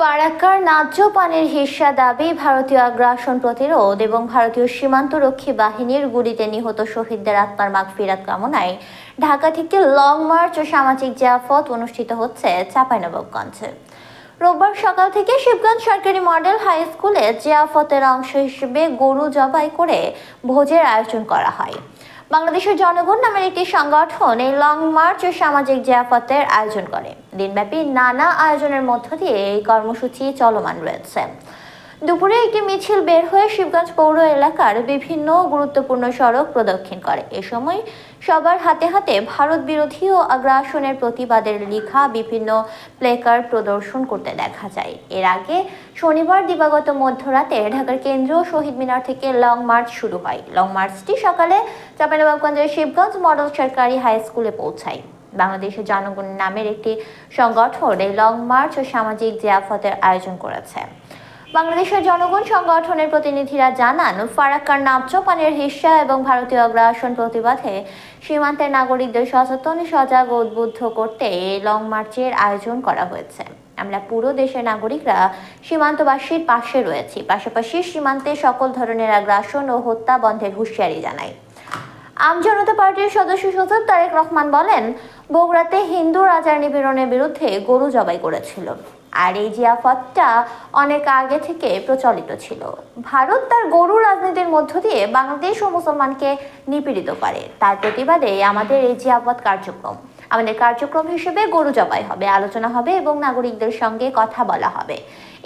ফারাক্কার ন্যায্য পানের হিস্সা দাবি ভারতীয় আগ্রাসন প্রতিরোধ এবং ভারতীয় সীমান্তরক্ষী বাহিনীর গুলিতে নিহত শহীদদের আত্মার মাগফিরাত কামনায় ঢাকা থেকে লং মার্চ ও সামাজিক জিয়াফত অনুষ্ঠিত হচ্ছে চাঁপাইনবাবগঞ্জে। রোববার সকাল থেকে শিবগঞ্জ সরকারি মডেল হাই স্কুলে জিয়াফতের অংশ হিসেবে গরু জবাই করে ভোজের আয়োজন করা হয়। বাংলাদেশের জনগণ নামের একটি সংগঠন এই লং মার্চ ও সামাজিক জিয়াফতের আয়োজন করে। দিনব্যাপী নানা আয়োজনের মধ্য দিয়ে এই কর্মসূচি চলমান রয়েছে। দুপুরে একটি মিছিল বের হয়ে শিবগঞ্জ পৌর এলাকার বিভিন্ন গুরুত্বপূর্ণ সড়ক প্রদক্ষিণ করে। এ সময় সবার হাতে হাতে ভারত বিরোধী ও আগ্রাসনের প্রতিবাদের লেখা বিভিন্ন প্লেকার প্রদর্শন করতে দেখা যায়। এর আগে শনিবার দিবাগত মধ্যরাতে ঢাকার কেন্দ্রীয় শহীদ মিনার থেকে লং মার্চ শুরু হয়। লং মার্চটি সকালে চাঁপাইনবাবগঞ্জের শিবগঞ্জ মডেল সরকারি হাই স্কুলে পৌঁছায়। বাংলাদেশের জনগণ নামের একটি সংগঠন এই লং মার্চ ও সামাজিক জিয়াফতের আয়োজন করেছে। বাংলাদেশের জনগণ সংগঠনের প্রতিনিধিরা জানান, ফারাক্কার নাবচ পানির হিস্সা এবং ভারতীয় আগ্রাসন প্রতিবাদে সীমান্তের নাগরিকদের সচেতন, সজাগ উদ্বুদ্ধ করতে এই লং মার্চের আয়োজন করা হয়েছে। আমরা পুরো দেশের নাগরিকরা সীমান্তবাসীর পাশে রয়েছি। পাশাপাশি সীমান্তে সকল ধরনের আগ্রাসন ও হত্যা বন্ধের হুঁশিয়ারি জানাই। আম জনতা পার্টির সদস্য সচিব তারেক রহমান বলেন, বগুড়াতে হিন্দু রাজার নিপীড়নের বিরুদ্ধে গরু জবাই করেছিল। আর এই জিয়াফতটা অনেক আগে থেকে প্রচলিত ছিল। ভারত তার গরু রাজনীতির মধ্য দিয়ে বাংলাদেশ ও মুসলমানকে নিপীড়িত করে। তার প্রতিবাদে আমাদের এই জিয়াফত কার্যক্রম। আমাদের কার্যক্রম হিসেবে গরু জবাই হবে, আলোচনা হবে এবং নাগরিকদের সঙ্গে কথা বলা হবে।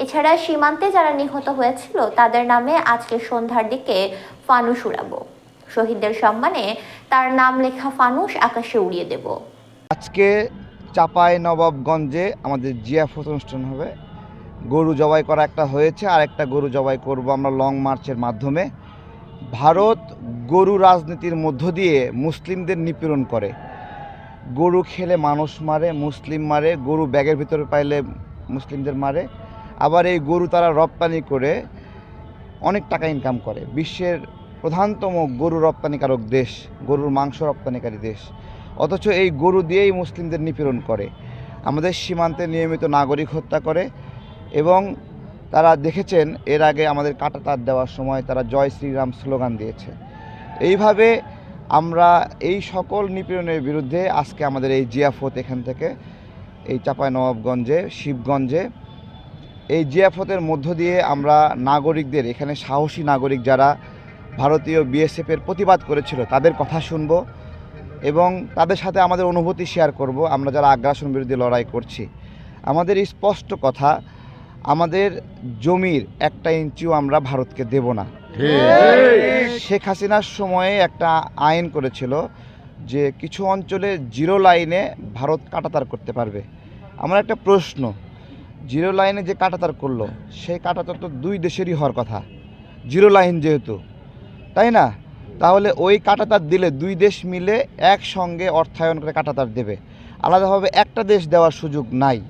এছাড়া সীমান্তে যারা নিহত হয়েছিল, তাদের নামে আজকে সন্ধ্যার দিকে ফানুস উড়াবো। শহীদদের সম্মানে তার নাম লেখা ফানুস আকাশে উড়িয়ে দেব। আজকে চাপাই নবাবগঞ্জে আমাদের জিয়াফত অনুষ্ঠান হবে। গরু জবাই করা একটা হয়েছে আর একটা গরু জবাই করব আমরা লং মার্চের মাধ্যমে। ভারত গরু রাজনীতির মধ্য দিয়ে মুসলিমদের নিপীড়ন করে। গরু খেলে মানুষ মারে, মুসলিম মারে, গরু ব্যাগের ভিতরে পাইলে মুসলিমদের মারে। আবার এই গরু তারা রপ্তানি করে অনেক টাকা ইনকাম করে। বিশ্বের প্রধানতম গরু রপ্তানিকারক দেশ, গরুর মাংস রপ্তানিকারী দেশ। অথচ এই গরু দিয়েই মুসলিমদের নিপীড়ন করে। আমাদের সীমান্তে নিয়মিত নাগরিক হত্যা করে এবং তারা দেখেছেন, এর আগে আমাদের কাটা তার দেওয়ার সময় তারা জয় শ্রীরাম স্লোগান দিয়েছে। এইভাবে আমরা এই সকল নিপীড়নের বিরুদ্ধে আজকে আমাদের এই জিয়াফত এখান থেকে, এই চাঁপাইনবাবগঞ্জে, শিবগঞ্জে, এই জিয়াফতের মধ্য দিয়ে আমরা নাগরিকদের, এখানে সাহসী নাগরিক যারা ভারতীয় বিএসএফের প্রতিবাদ করেছিল, তাদের কথা শুনব এবং তাদের সাথে আমাদের অনুভূতি শেয়ার করব। আমরা যারা আগ্রাসন বিরোধী লড়াই করছি, আমাদের স্পষ্ট কথা, আমাদের জমির একটা ইঞ্চিও আমরা ভারতকে দেব না। শেখ হাসিনার সময়ে একটা আইন করেছিল যে কিছু অঞ্চলে জিরো লাইনে ভারত কাটাতার করতে পারবে। আমার একটা প্রশ্ন, জিরো লাইনে যে কাটাতার করল, সেই কাটাতার তো দুই দেশেরই হওয়ার কথা। জিরো লাইন যেহেতু তাই না? তাহলে ওই কাটাতার দিলে দুই দেশ মিলে একসঙ্গে অর্থায়ন করে কাটাতার দেবে। আলাদাভাবে একটা দেশ দেওয়ার সুযোগ নাই।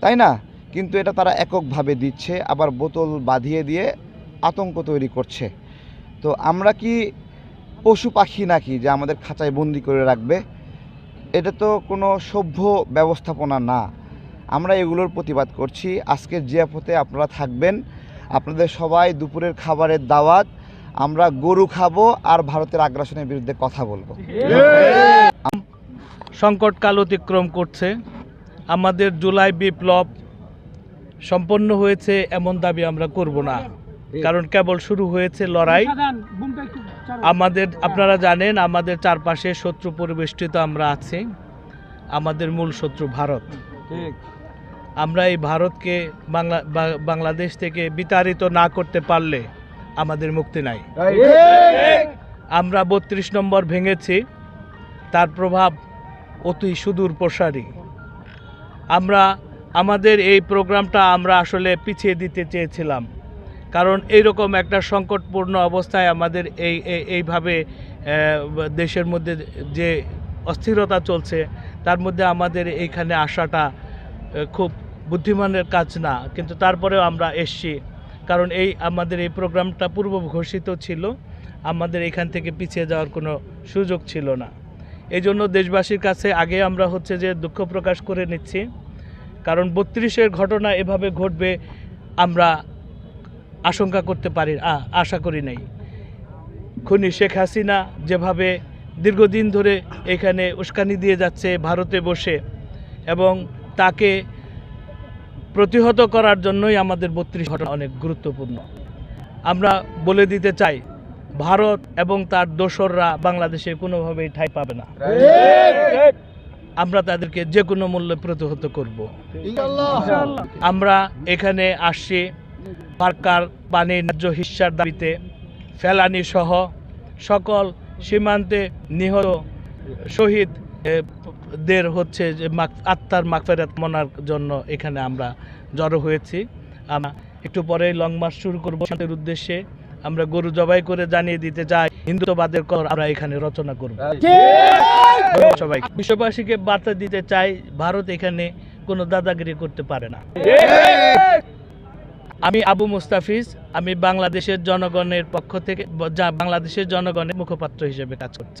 তাই না? কিন্তু এটা তারা এককভাবে দিচ্ছে, আবার বোতল বাঁধিয়ে দিয়ে আতঙ্ক তৈরি করছে। তো আমরা কি পশু পাখি নাকি যে আমাদের খাঁচায় বন্দি করে রাখবে? এটা তো কোনো সভ্য ব্যবস্থাপনা না। আমরা এগুলোর প্রতিবাদ করছি। আজকের জিয়াপথে আপনারা থাকবেন। আপনাদের সবাই দুপুরের খাবারের দাওয়াত। আমরা গরু খাব আর ভারতের আগ্রাসনের বিরুদ্ধে কথা বলব। সংকটকাল অতিক্রম করছে। আমাদের জুলাই বিপ্লব সম্পন্ন হয়েছে, এমন দাবি আমরা করব না। কারণ কেবল শুরু হয়েছে লড়াই। আমাদের, আপনারা জানেন, আমাদের চারপাশে শত্রু পরিবেষ্টিত আমরা আছি। আমাদের মূল শত্রু ভারত। আমরা এই ভারতকে বাংলা বাংলাদেশ থেকে বিতাড়িত না করতে পারলে আমাদের মুক্তি নাই। আমরা বত্রিশ নম্বর ভেঙেছি তার প্রভাব অতি সুদূর প্রসারী। আমরা আমাদের এই প্রোগ্রামটা আমরা আসলে পিছিয়ে দিতে চেয়েছিলাম। কারণ এইরকম একটা সংকটপূর্ণ অবস্থায় আমাদের এই এই- এইভাবে দেশের মধ্যে যে অস্থিরতা চলছে তার মধ্যে আমাদের এইখানে আসাটা খুব বুদ্ধিমানের কাজ না। কিন্তু তারপরেও আমরা এসছি। কারণ এই আমাদের এই প্রোগ্রামটা পূর্ব ঘোষিত ছিল। আমাদের এখান থেকে পিছিয়ে যাওয়ার কোনো সুযোগ ছিল না। এই জন্য দেশবাসীর কাছে আগে আমরা হচ্ছে যে দুঃখ প্রকাশ করে নিচ্ছি। কারণ বত্রিশের ঘটনা এভাবে ঘটবে আমরা আশঙ্কা করতে পারি আশা করি নাই। খুনি শেখ হাসিনা যেভাবে দীর্ঘদিন ধরে এখানে উস্কানি দিয়ে যাচ্ছে ভারতে বসে এবং তাকে প্রতিহত করার জন্যই আমাদের বত্রিশ ঘটনা অনেক গুরুত্বপূর্ণ। আমরা বলে দিতে চাই, ভারত এবং তার দোসররা বাংলাদেশে কোনোভাবেই ঠাঁই পাবে না। আমরা তাদেরকে যে কোনো মূল্যে প্রতিহত করব। আমরা এখানে আসছি পার্কার পানির ন্যায্য হিস্যার দাবিতে ফেলানি সহ সকল সীমান্তে নিহত শহীদ দের হচ্ছে যে আত্মার মাগফেরাত মনার জন্য এখানে আমরা জড়ো হয়েছি। আমরা একটু পরে লং মার্চ শুরু করব। শান্তির উদ্দেশ্যে আমরা গরু জবাই করে জানিয়ে দিতে চাই হিন্দুত্ববাদের কর আমরা এখানে রচনা করব। সবাই বিশ্ববাসীকে বার্তা দিতে চাই ভারত এখানে কোনো দাদাগিরি করতে পারে না। আমি আবু মুস্তাফিজ আমি বাংলাদেশের জনগণের পক্ষ থেকে যা বাংলাদেশের জনগণের মুখপাত্র হিসেবে কাজ করছি।